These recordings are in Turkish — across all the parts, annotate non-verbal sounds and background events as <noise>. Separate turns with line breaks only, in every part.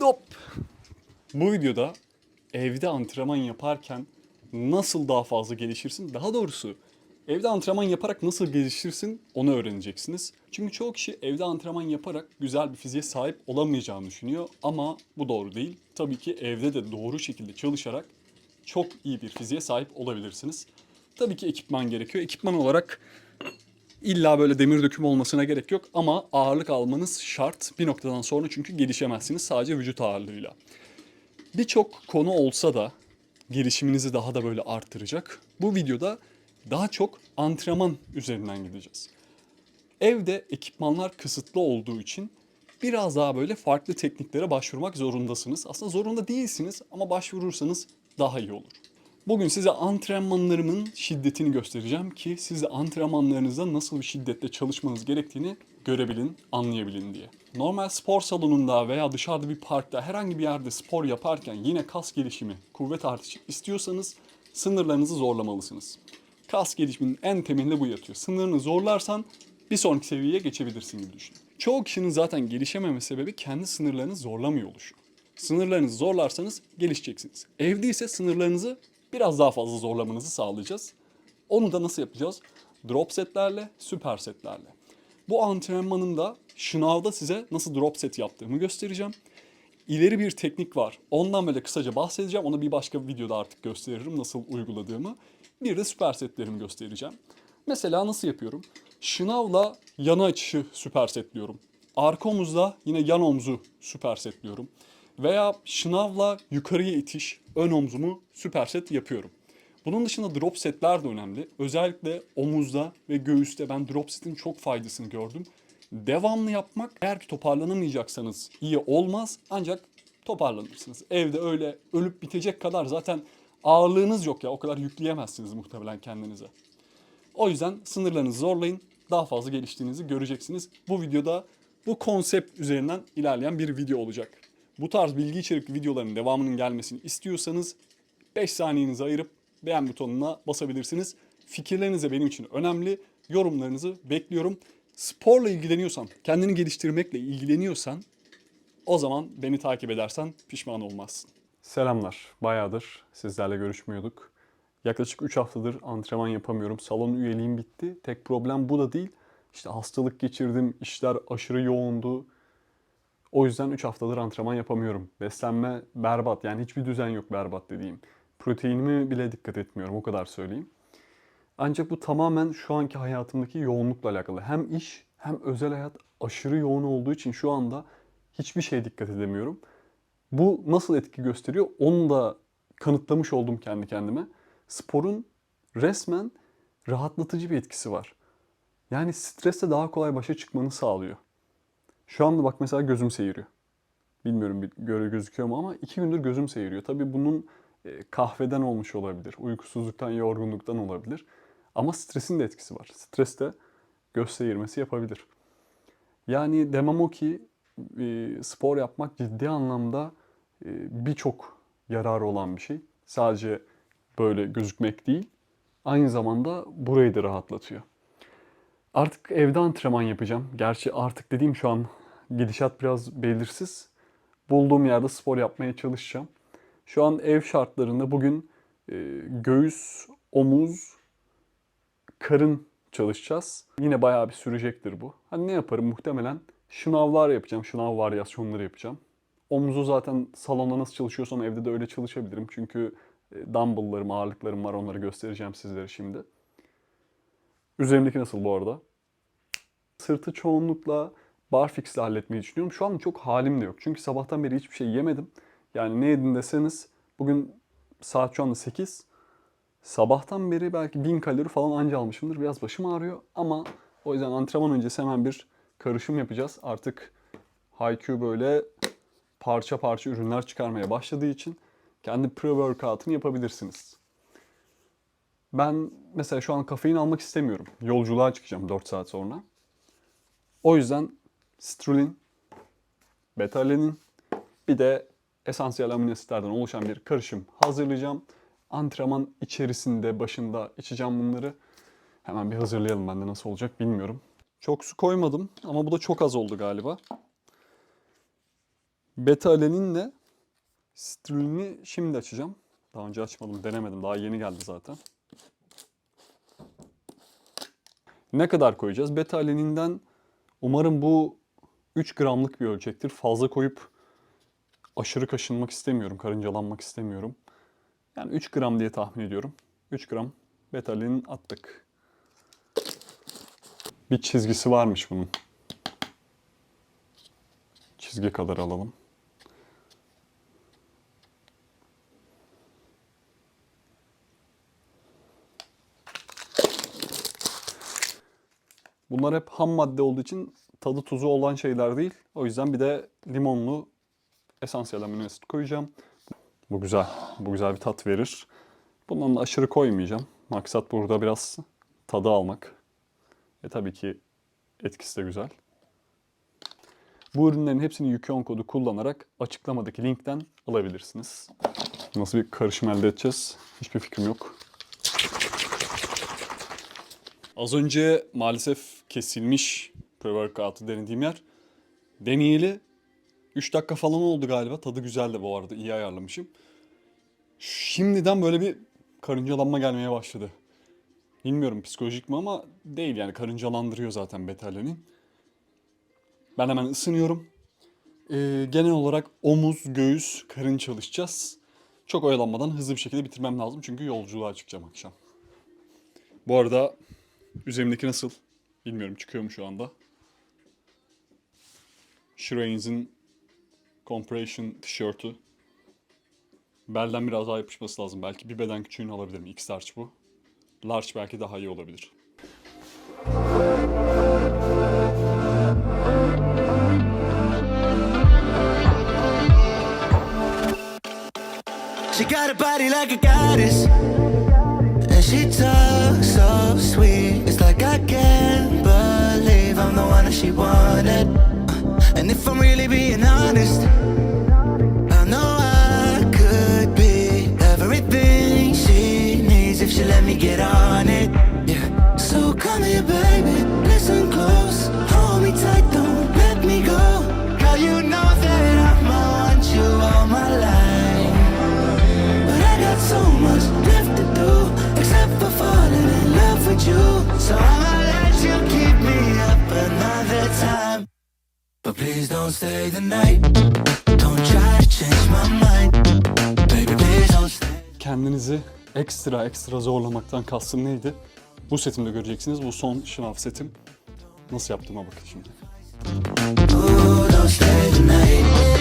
Hop. Bu videoda evde antrenman yaparken nasıl daha fazla gelişirsin? Daha doğrusu evde antrenman yaparak nasıl gelişirsin onu öğreneceksiniz. Çünkü çoğu kişi evde antrenman yaparak güzel bir fiziğe sahip olamayacağını düşünüyor ama bu doğru değil. Tabii ki evde de doğru şekilde çalışarak çok iyi bir fiziğe sahip olabilirsiniz. Tabii ki ekipman gerekiyor. Ekipman olarak İlla böyle demir döküm olmasına gerek yok ama ağırlık almanız şart bir noktadan sonra çünkü gelişemezsiniz sadece vücut ağırlığıyla. Birçok konu olsa da gelişiminizi daha da böyle arttıracak. Bu videoda daha çok antrenman üzerinden gideceğiz. Evde ekipmanlar kısıtlı olduğu için biraz daha böyle farklı tekniklere başvurmak zorundasınız. Aslında zorunda değilsiniz ama başvurursanız daha iyi olur. Bugün size antrenmanlarımın şiddetini göstereceğim ki siz de antrenmanlarınızda nasıl bir şiddetle çalışmanız gerektiğini görebilin, anlayabilin diye. Normal spor salonunda veya dışarıda bir parkta herhangi bir yerde spor yaparken yine kas gelişimi, kuvvet artışı istiyorsanız sınırlarınızı zorlamalısınız. Kas gelişiminin en temelinde bu yatıyor. Sınırını zorlarsan bir sonraki seviyeye geçebilirsin gibi düşün. Çoğu kişinin zaten gelişememe sebebi kendi sınırlarını zorlamıyor oluşu. Sınırlarınızı zorlarsanız gelişeceksiniz. Evde ise sınırlarınızı biraz daha fazla zorlamanızı sağlayacağız. Onu da nasıl yapacağız? Drop setlerle, süper setlerle. Bu antrenmanımda şınavda size nasıl drop set yaptığımı göstereceğim. İleri bir teknik var. Ondan böyle kısaca bahsedeceğim. Onu bir başka videoda artık gösteririm nasıl uyguladığımı. Bir de süper setlerimi göstereceğim. Mesela nasıl yapıyorum? Şınavla yana açışı süper setliyorum. Arka omuzla yine yan omzu süper setliyorum. Veya şınavla yukarıya itiş, ön omzumu süper set yapıyorum. Bunun dışında drop setler de önemli. Özellikle omuzda ve göğüste ben drop setin çok faydasını gördüm. Devamlı yapmak eğer ki toparlanamayacaksanız iyi olmaz ancak toparlanırsınız. Evde öyle ölüp bitecek kadar zaten ağırlığınız yok ya o kadar yükleyemezsiniz muhtemelen kendinize. O yüzden sınırlarınızı zorlayın. Daha fazla geliştiğinizi göreceksiniz. Bu videoda bu konsept üzerinden ilerleyen bir video olacak. Bu tarz bilgi içerikli videoların devamının gelmesini istiyorsanız 5 saniyenizi ayırıp beğen butonuna basabilirsiniz. Fikirleriniz de benim için önemli. Yorumlarınızı bekliyorum. Sporla ilgileniyorsan, kendini geliştirmekle ilgileniyorsan o zaman beni takip edersen pişman olmazsın. Selamlar. Bayağıdır sizlerle görüşmüyorduk. Yaklaşık 3 haftadır antrenman yapamıyorum. Salon üyeliğim bitti. Tek problem bu da değil. İşte hastalık geçirdim, işler aşırı yoğundu. O yüzden 3 haftadır antrenman yapamıyorum. Beslenme berbat yani hiçbir düzen yok berbat dediğim. Proteinime bile dikkat etmiyorum o kadar söyleyeyim. Ancak bu tamamen şu anki hayatımdaki yoğunlukla alakalı. Hem iş hem özel hayat aşırı yoğun olduğu için şu anda hiçbir şeye dikkat edemiyorum. Bu nasıl etki gösteriyor onu da kanıtlamış oldum kendi kendime. Sporun resmen rahatlatıcı bir etkisi var. Yani stresle daha kolay başa çıkmanı sağlıyor. Şu anda bak mesela gözüm seyiriyor. Bilmiyorum göre gözüküyor mu ama iki gündür gözüm seyiriyor. Tabii bunun e, kahveden olmuş olabilir, uykusuzluktan, yorgunluktan olabilir. Ama stresin de etkisi var. Stres de göz seyirmesi yapabilir. Yani demem o ki e, spor yapmak ciddi anlamda e, birçok yararı olan bir şey. Sadece böyle gözükmek değil, aynı zamanda burayı da rahatlatıyor. Artık evde antrenman yapacağım. Gerçi artık dediğim şu an gidişat biraz belirsiz. Bulduğum yerde spor yapmaya çalışacağım. Şu an ev şartlarında bugün e, göğüs, omuz, karın çalışacağız. Yine bayağı bir sürecektir bu. Hani ne yaparım muhtemelen? Şınavlar yapacağım, şınav varyasyonları yapacağım. Omuzu zaten salonda nasıl çalışıyorsam evde de öyle çalışabilirim. Çünkü e, dumbbell'larım, ağırlıklarım var onları göstereceğim sizlere şimdi. Üzerimdeki nasıl bu arada? Sırtı çoğunlukla barfix ile halletmeyi düşünüyorum. Şu an çok halim de yok. Çünkü sabahtan beri hiçbir şey yemedim. Yani ne yedin deseniz bugün saat şu anda 8. Sabahtan beri belki 1000 kalori falan anca almışımdır. Biraz başım ağrıyor ama o yüzden antrenman öncesi hemen bir karışım yapacağız. Artık HiQ böyle parça parça ürünler çıkarmaya başladığı için kendi pre-workout'ını yapabilirsiniz. Ben mesela şu an kafein almak istemiyorum. Yolculuğa çıkacağım 4 saat sonra. O yüzden citrulin, beta-alanin bir de esansiyel amino asitlerden oluşan bir karışım hazırlayacağım. Antrenman içerisinde başında içeceğim bunları. Hemen bir hazırlayalım ben de nasıl olacak bilmiyorum. Çok su koymadım ama bu da çok az oldu galiba. Beta aleninle sitrulin'i şimdi açacağım. Daha önce açmadım, denemedim. Daha yeni geldi zaten. Ne kadar koyacağız? Beta aleninden umarım bu 3 gramlık bir ölçektir. Fazla koyup aşırı kaşınmak istemiyorum, karıncalanmak istemiyorum. Yani 3 gram diye tahmin ediyorum. 3 gram beta alenin attık. Bir çizgisi varmış bunun. Çizgi kadar alalım. Bunlar hep ham madde olduğu için tadı tuzu olan şeyler değil. O yüzden bir de limonlu esansiyel amino asit koyacağım. Bu güzel. Bu güzel bir tat verir. Bundan da aşırı koymayacağım. Maksat burada biraz tadı almak. E tabii ki etkisi de güzel. Bu ürünlerin hepsini Yukon kodu kullanarak açıklamadaki linkten alabilirsiniz. Nasıl bir karışım elde edeceğiz? Hiçbir fikrim yok. Az önce maalesef kesilmiş pre-workout'u denediğim yer. Deneyeli 3 dakika falan oldu galiba. Tadı güzeldi bu arada. İyi ayarlamışım. Şimdiden böyle bir karıncalanma gelmeye başladı. Bilmiyorum psikolojik mi ama değil yani karıncalandırıyor zaten betalenin. Ben hemen ısınıyorum. Ee, genel olarak omuz, göğüs, karın çalışacağız. Çok oyalanmadan hızlı bir şekilde bitirmem lazım çünkü yolculuğa çıkacağım akşam. Bu arada üzerimdeki nasıl? Bilmiyorum çıkıyor mu şu anda. Shrains'in compression tişörtü. Belden biraz daha yapışması lazım. Belki bir beden küçüğünü alabilirim. X large bu. Large belki daha iyi olabilir.
She got a body like a goddess. And she talks so sweet. It's like I can't believe I'm the one that she wanted. If I'm really being honest, I know I could be everything she needs if she let me get on it. Yeah. So come here, baby. Listen close. Hold me tight, don't let me go. Girl, you know that I'ma want you all my life. But I got so much left to do, except for falling in love with you. So I'ma But please don't stay the night. Don't try to change my mind. Baby, please don't stay.
Kendinizi ekstra ekstra zorlamaktan kastım neydi? Bu setimde göreceksiniz. Bu son şınav setim. Nasıl yaptığıma bakın şimdi.
Ooh, don't stay the night.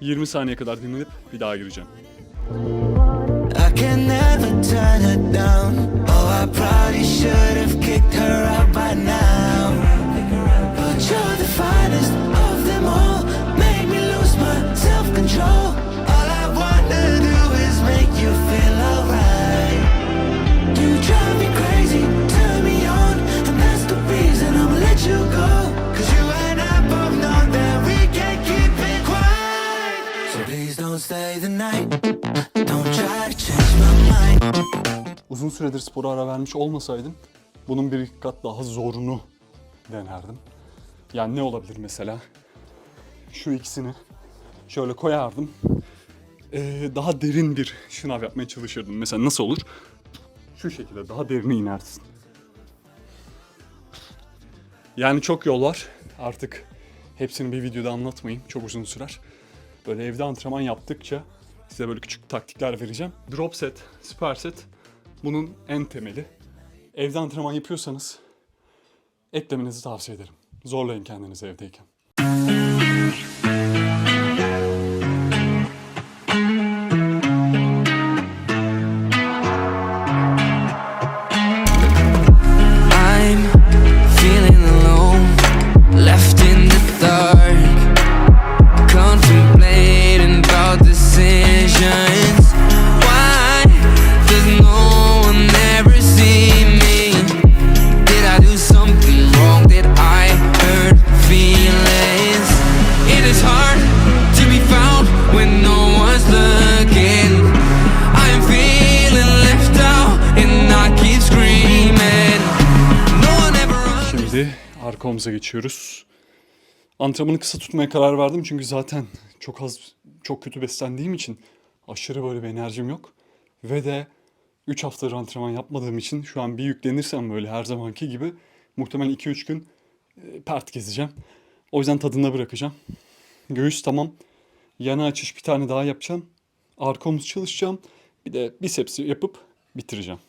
20 saniye kadar dinlenip bir daha gireceğim.
Her down. Oh, by now. But you're the finest of
süredir spora ara vermiş olmasaydım bunun bir kat daha zorunu denerdim. Yani ne olabilir mesela? Şu ikisini şöyle koyardım. Ee, daha derin bir şınav yapmaya çalışırdım. Mesela nasıl olur? Şu şekilde daha derine inersin. Yani çok yol var. Artık hepsini bir videoda anlatmayayım. Çok uzun sürer. Böyle evde antrenman yaptıkça size böyle küçük taktikler vereceğim. Drop set, süper set bunun en temeli. Evde antrenman yapıyorsanız eklemenizi tavsiye ederim. Zorlayın kendinizi evdeyken. Omuza geçiyoruz. Antrenmanı kısa tutmaya karar verdim çünkü zaten çok az, çok kötü beslendiğim için aşırı böyle bir enerjim yok. Ve de 3 haftadır antrenman yapmadığım için şu an bir yüklenirsem böyle her zamanki gibi muhtemelen 2-3 gün e, pert gezeceğim. O yüzden tadına bırakacağım. Göğüs tamam. Yana açış bir tane daha yapacağım. Arka omuz çalışacağım. Bir de bisepsi yapıp bitireceğim.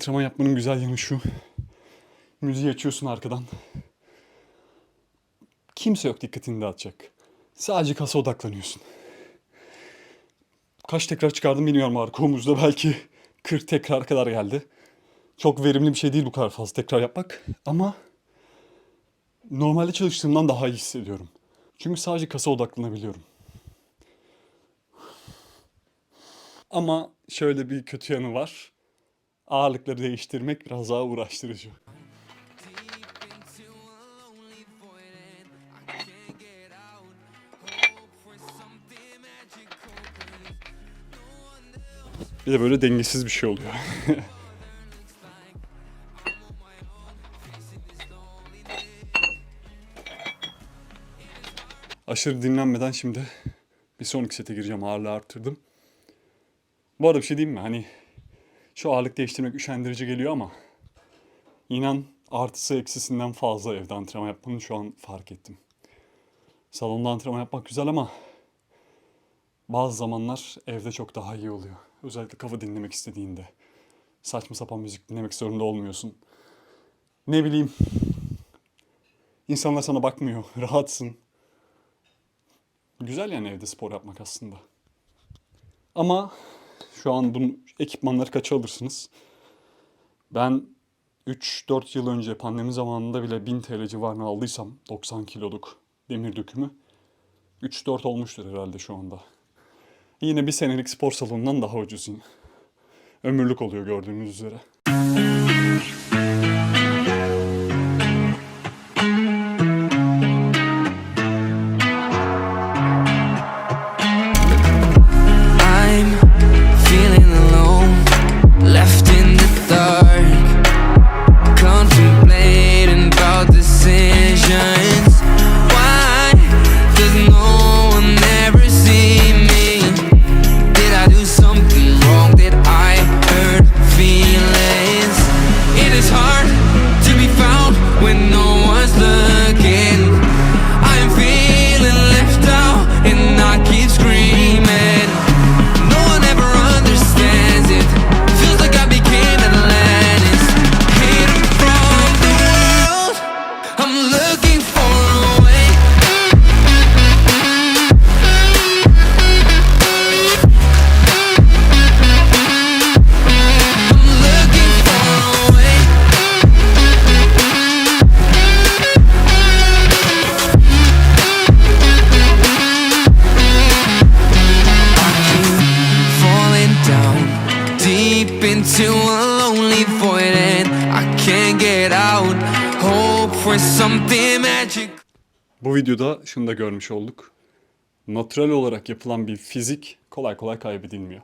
Antrenman yapmanın güzel yanı şu. Müziği açıyorsun arkadan. Kimse yok dikkatini dağıtacak. Sadece kasa odaklanıyorsun. Kaç tekrar çıkardım bilmiyorum arka omuzda. Belki 40 tekrar kadar geldi. Çok verimli bir şey değil bu kadar fazla tekrar yapmak. Ama normalde çalıştığımdan daha iyi hissediyorum. Çünkü sadece kasa odaklanabiliyorum. Ama şöyle bir kötü yanı var ağırlıkları değiştirmek biraz daha uğraştırıcı. Bir de böyle dengesiz bir şey oluyor. <laughs> Aşırı dinlenmeden şimdi bir sonraki sete gireceğim. Ağırlığı arttırdım. Bu arada bir şey diyeyim mi? Hani şu ağırlık değiştirmek üşendirici geliyor ama inan artısı eksisinden fazla evde antrenman yapmanın şu an fark ettim. Salonda antrenman yapmak güzel ama bazı zamanlar evde çok daha iyi oluyor. Özellikle kafa dinlemek istediğinde. Saçma sapan müzik dinlemek zorunda olmuyorsun. Ne bileyim. İnsanlar sana bakmıyor. <laughs> Rahatsın. Güzel yani evde spor yapmak aslında. Ama şu an bu ekipmanları kaça alırsınız? Ben 3-4 yıl önce pandemi zamanında bile 1000 TL civarına aldıysam 90 kiloluk demir dökümü 3-4 olmuştur herhalde şu anda. Yine bir senelik spor salonundan daha ucuz yine. Ömürlük oluyor gördüğünüz üzere. Bu videoda şunu da görmüş olduk. Natural olarak yapılan bir fizik kolay kolay kaybedilmiyor.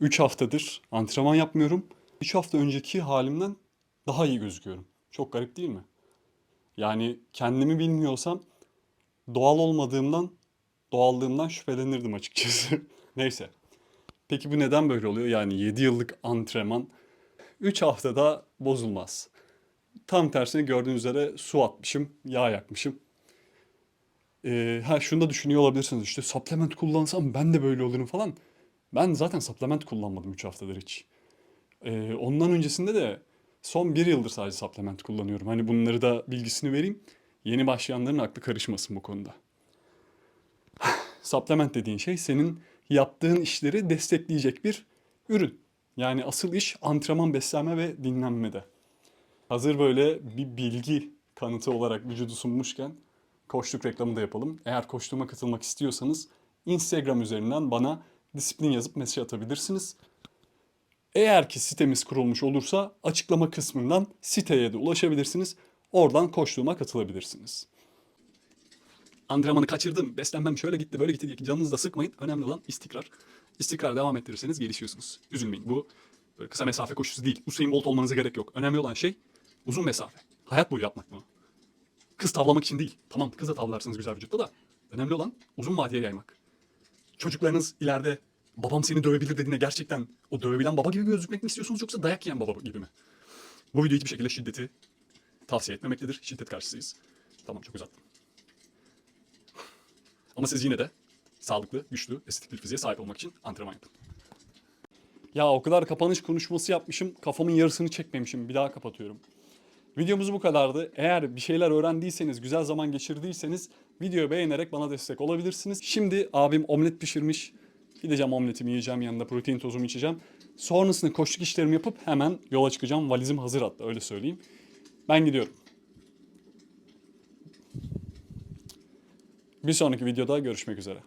3 haftadır antrenman yapmıyorum. 3 hafta önceki halimden daha iyi gözüküyorum. Çok garip değil mi? Yani kendimi bilmiyorsam doğal olmadığımdan, doğallığımdan şüphelenirdim açıkçası. <laughs> Neyse. Peki bu neden böyle oluyor? Yani 7 yıllık antrenman 3 haftada bozulmaz. Tam tersine gördüğünüz üzere su atmışım, yağ yakmışım. Ee, ha şunu da düşünüyor olabilirsiniz işte supplement kullansam ben de böyle olurum falan. Ben zaten supplement kullanmadım 3 haftadır hiç. Ee, ondan öncesinde de son bir yıldır sadece supplement kullanıyorum. Hani bunları da bilgisini vereyim. Yeni başlayanların aklı karışmasın bu konuda. supplement dediğin şey senin yaptığın işleri destekleyecek bir ürün. Yani asıl iş antrenman, beslenme ve dinlenmede. Hazır böyle bir bilgi kanıtı olarak vücudu sunmuşken koçluk reklamı da yapalım. Eğer koçluğuma katılmak istiyorsanız Instagram üzerinden bana disiplin yazıp mesaj atabilirsiniz. Eğer ki sitemiz kurulmuş olursa açıklama kısmından siteye de ulaşabilirsiniz. Oradan koçluğuma katılabilirsiniz. Antrenmanı kaçırdım, beslenmem şöyle gitti böyle gitti diye canınızı da sıkmayın. Önemli olan istikrar. İstikrar devam ettirirseniz gelişiyorsunuz. Üzülmeyin. Bu böyle kısa mesafe koşusu değil. Usain Bolt olmanıza gerek yok. Önemli olan şey uzun mesafe. Hayat boyu yapmak bunu. Kız tavlamak için değil. Tamam kız da tavlarsınız güzel vücutta da. Önemli olan uzun vadeye yaymak. Çocuklarınız ileride babam seni dövebilir dediğine gerçekten o dövebilen baba gibi gözükmek mi istiyorsunuz yoksa dayak yiyen baba gibi mi? Bu video hiçbir şekilde şiddeti tavsiye etmemektedir. Şiddet karşısıyız. Tamam çok uzattım. Ama siz yine de sağlıklı, güçlü, estetik bir fiziğe sahip olmak için antrenman yapın. Ya o kadar kapanış konuşması yapmışım, kafamın yarısını çekmemişim. Bir daha kapatıyorum. Videomuz bu kadardı. Eğer bir şeyler öğrendiyseniz, güzel zaman geçirdiyseniz videoyu beğenerek bana destek olabilirsiniz. Şimdi abim omlet pişirmiş. Gideceğim omletimi yiyeceğim, yanında protein tozumu içeceğim. Sonrasında koşluk işlerimi yapıp hemen yola çıkacağım. Valizim hazır hatta öyle söyleyeyim. Ben gidiyorum. Bir sonraki videoda görüşmek üzere.